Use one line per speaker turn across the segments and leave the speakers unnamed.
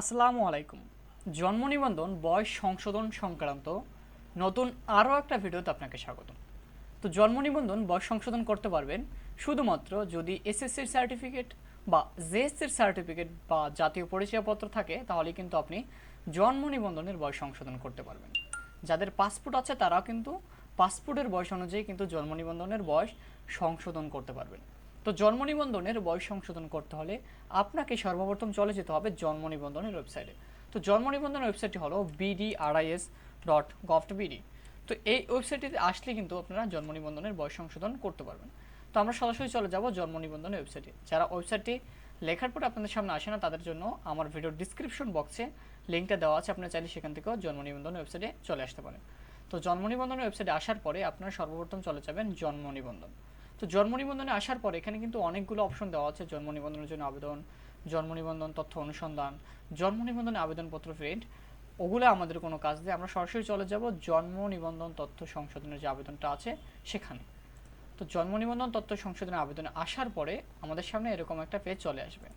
আসসালামু আলাইকুম। জন্ম নিবন্ধন, বয়স সংশোধন সংক্রান্ত নতুন আরও একটা ভিডিওতে আপনাকে স্বাগত তো জন্ম নিবন্ধন, বয়স সংশোধন করতে পারবেন শুধুমাত্র যদি এসএসসির সার্টিফিকেট বা জেএসসির সার্টিফিকেট বা জাতীয় পরিচয়পত্র থাকে তাহলে কিন্তু আপনি জন্ম নিবন্ধনের বয়স সংশোধন করতে পারবেন। যাদের পাসপোর্ট আছে, তারাও কিন্তু পাসপোর্টের বয়স অনুযায়ী কিন্তু জন্ম নিবন্ধনের বয়স সংশোধন করতে পারবেন। তো জন্ম নিবন্ধনের বয়স সংশোধন করতে হলে আপনাকে সর্বপ্রথম চলে যেতে হবে জন্ম নিবন্ধনের ওয়েবসাইটে। তো জন্ম নিবন্ধনের ওয়েবসাইটটি হলো বিডিআরআইএস ডট গভ বিডি তো এই ওয়েবসাইটটিতে আসলে কিন্তু আপনারা জন্ম নিবন্ধনের বয়স সংশোধন করতে পারবেন। তো আমরা সরাসরি চলে যাব জন্ম নিবন্ধনের ওয়েবসাইটে। যারা ওয়েবসাইটটি লেখার পরে আপনাদের সামনে আসে না, তাদের জন্য আমার ভিডিওর ডিসক্রিপশন বক্সে লিঙ্কটা দেওয়া আছে। আপনারা চাইলে সেখান থেকেও জন্ম নিবন্ধন ওয়েবসাইটে চলে আসতে পারেন। তো জন্ম নিবন্ধনের ওয়েবসাইটে আসার পরে আপনারা সর্বপ্রথম চলে যাবেন জন্ম নিবন্ধন। তো জন্ম নিবন্ধনে আসার পর এখানে কিন্তু অনেকগুলো অপশন দেওয়া আছে। জন্ম নিবন্ধনের জন্য আবেদন, জন্ম নিবন্ধন, তথ্য অনুসন্ধান, জন্ম নিবন্ধনে আবেদনপত্র প্রিন্ট ওগুলো আমাদের কোনো কাজ দিয়ে আমরা সরাসরি চলে যাব জন্ম নিবন্ধন তথ্য সংশোধনের যে আবেদনটা আছে সেখানে। তো জন্ম নিবন্ধন তথ্য সংশোধনের আবেদনে আসার পরে আমাদের সামনে এরকম একটা পেজ চলে আসবে।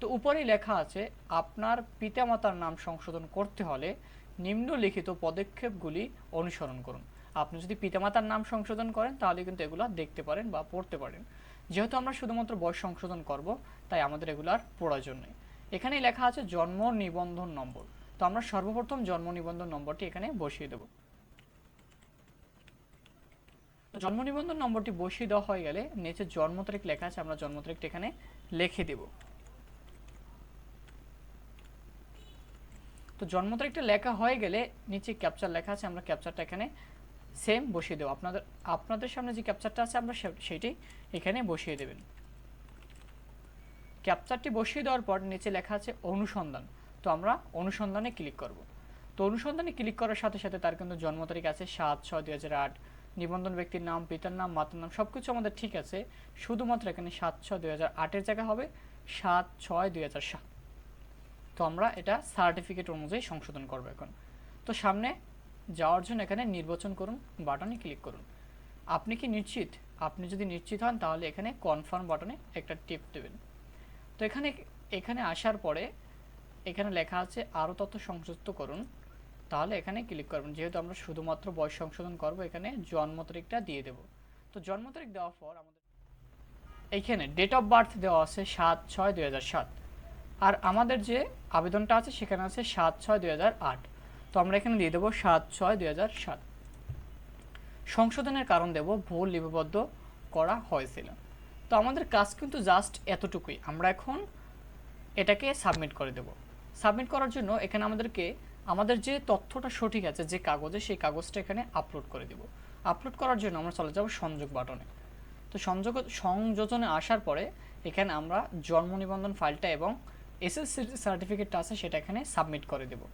তো উপরেই লেখা আছে, আপনার পিতামাতার নাম সংশোধন করতে হলে নিম্নলিখিত পদক্ষেপগুলি অনুসরণ করুন। আপনি যদি পিতামাতার নাম সংশোধন করেন, তাহলে কিন্তু এগুলো দেখতে পারেন বা পড়তে পারেন। যেহেতু আমরা শুধুমাত্র বয়স সংশোধন করব, তাই আমাদের এগুলার প্রয়োজন নেই। এখানেই লেখা আছে জন্ম নিবন্ধন নম্বর। তো আমরা সর্বপ্রথম জন্ম নিবন্ধন নম্বরটি এখানে বসিয়ে দেব। জন্ম নিবন্ধন নম্বরটি বসিয়ে দেওয়া হয়ে গেলে নিচে জন্ম তারিখ লেখা আছে, আমরা জন্ম তারিখটি এখানে লিখে দেব। তো জন্ম তারিখটা লেখা হয়ে গেলে নিচে ক্যাপচার লেখা আছে, আমরা ক্যাপচারটা এখানে সেম বসিয়ে দেবো। আপনাদের আপনাদের সামনে যে ক্যাপচারটা আছে, আমরা সেইটি এখানে বসিয়ে দেবেন। ক্যাপচারটি বসিয়ে দেওয়ার পর নিচে লেখা আছে অনুসন্ধান। তো আমরা অনুসন্ধানে ক্লিক করব। তো অনুসন্ধানে ক্লিক করার সাথে সাথে তার কিন্তু জন্ম তারিখ আছে সাত ছয় দুই হাজার আট। নিবন্ধন ব্যক্তির নাম, পিতার নাম, মাতার নাম সব কিছু আমাদের ঠিক আছে। শুধুমাত্র এখানে সাত ছয় দুই হাজার আটের জায়গা হবে, সাত ছয় দুই হাজার সাত। তো আমরা এটা সার্টিফিকেট অনুযায়ী সংশোধন করব এখন। তো সামনে যাওয়ার জন্য এখানে নির্বাচন করুন বাটনে ক্লিক করুন। আপনি কি নিশ্চিত? আপনি যদি নিশ্চিত হন, তাহলে এখানে কনফার্ম বাটনে একটা টিপ দেবেন। তো এখানে এখানে আসার পরে এখানে লেখা আছে আরও তথ্য সংযুক্ত করুন। তাহলে এখানে ক্লিক করবেন। যেহেতু আমরা শুধুমাত্র বয়স সংশোধন করব, এখানে জন্ম তারিখটা দিয়ে দেব। তো জন্ম তারিখ দেওয়ার পর আমাদের এখানে ডেট অফ বার্থ দেওয়া আছে সাত ছয় দুই হাজার সাত। আর আমাদের যে আবেদনটা আছে, সেখানে আছে সাত ছয় দুই হাজার আট। তো আমরা এখানে দিয়ে দেবো সাত ছয় দুই হাজার সাত। সংশোধনের কারণ দেব ভুল লিপিবদ্ধ করা হয়েছিল। তো আমাদের কাজ কিন্তু জাস্ট এতটুকুই। আমরা এখন এটাকে সাবমিট করে দেব। সাবমিট করার জন্য এখানে আমাদেরকে, আমাদের যে তথ্যটা সঠিক আছে, যে কাগজে, সেই কাগজটা এখানে আপলোড করে দেব। আপলোড করার জন্য আমরা চলে যাব সংযোগ বাটনে তো সংযোগ, সংযোজনে আসার পরে এখানে আমরা জন্ম নিবন্ধন ফাইলটা এবং এসএসসি সার্টিফিকেটটা আছে, সেটা এখানে সাবমিট করে দেব।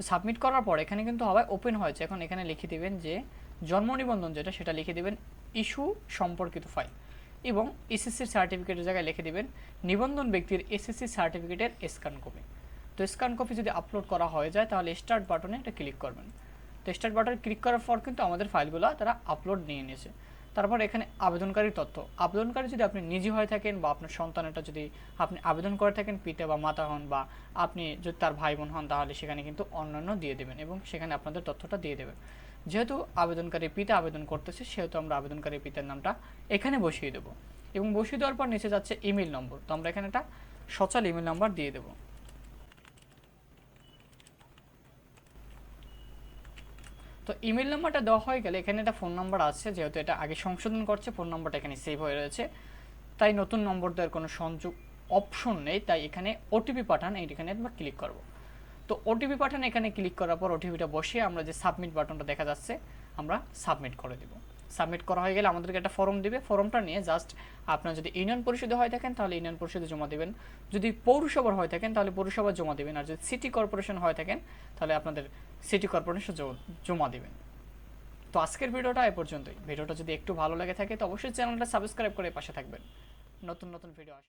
তো সাবমিট করার পর এখানে কিন্তু হবে ওপেন হয়েছে। এখন এখানে লিখে দিবেন যে জন্ম নিবন্ধন যেটা, সেটা লিখে দিবেন ইস্যু সম্পর্কিত ফাইল এবং এসএসসি সার্টিফিকেটের জায়গায় লিখে দিবেন নিবন্ধন ব্যক্তির এসএসসি সার্টিফিকেটের স্ক্যান কপি তো স্ক্যান কপি যদি আপলোড করা হয়ে যায়, তাহলে স্টার্ট বাটনে এটা ক্লিক করবেন। তো স্টার্ট বাটনে ক্লিক করার পর কিন্তু আমাদের ফাইলগুলো তারা আপলোড নিয়ে নিয়েছে। তারপর এখানে আবেদনকারীর তথ্য। আবেদনকারী যদি আপনি নিজে হয়ে থাকেন বা আপনার সন্তানেরটা যদি আপনি আবেদন করে থাকেন, পিতা বা মাতা হন বা আপনি যদি তার ভাই বোন হন, তাহলে সেখানে কিন্তু অন্যান্য দিয়ে দেবেন এবং সেখানে আপনাদের তথ্যটা দিয়ে দেবেন। যেহেতু আবেদনকারী পিতা আবেদন করতেছে, সেহেতু আমরা আবেদনকারী পিতার নামটা এখানে বসিয়ে দেবো। এবং বসিয়ে দেওয়ার পর নিচে যাচ্ছে ইমেল নম্বর। তো আমরা এখানে একটা সচল ইমেল নাম্বার দিয়ে দেবো। তো ইমেল নাম্বারটা দেওয়া হয়ে গেলে এখানে একটা ফোন নাম্বার আছে, যেহেতু এটা আগে সংশোধন করছে ফোন নাম্বারটা এখানে সেভ হয়ে রয়েছে। তাই নতুন নম্বর দেওয়ার কোনো সংযোগ অপশন নেই, তাই এখানে ওটিপি পাঠান এইখানে একবার ক্লিক করব। তো ওটিপি পাঠান, এখানে ক্লিক করার পর ওটিপিটা বসিয়ে আমরা যে সাবমিট বাটনটা দেখা যাচ্ছে, আমরা সাবমিট করে দেব। সাবমিট করা হয়ে গেলে আমাদেরকে একটা ফর্ম দিবে। ফর্মটা নিয়ে জাস্ট আপনার যদি ইউনিয়ন পরিষদে হয়ে থাকেন, তাহলে ইউনিয়ন পরিষদে জমা দেবেন। যদি পৌরসভার হয়ে থাকেন, তাহলে পৌরসভা জমা দেবেন। আর যদি সিটি কর্পোরেশন হয়ে থাকেন, তাহলে আপনাদের সিটি কর্পোরেশন জমা দেবেন। তো আজকের ভিডিওটা এ পর্যন্তই। ভিডিওটা যদি একটু ভালো লাগে থাকে, তো অবশ্যই চ্যানেলটা সাবস্ক্রাইব করে পাশে থাকবেন। নতুন নতুন ভিডিও আসে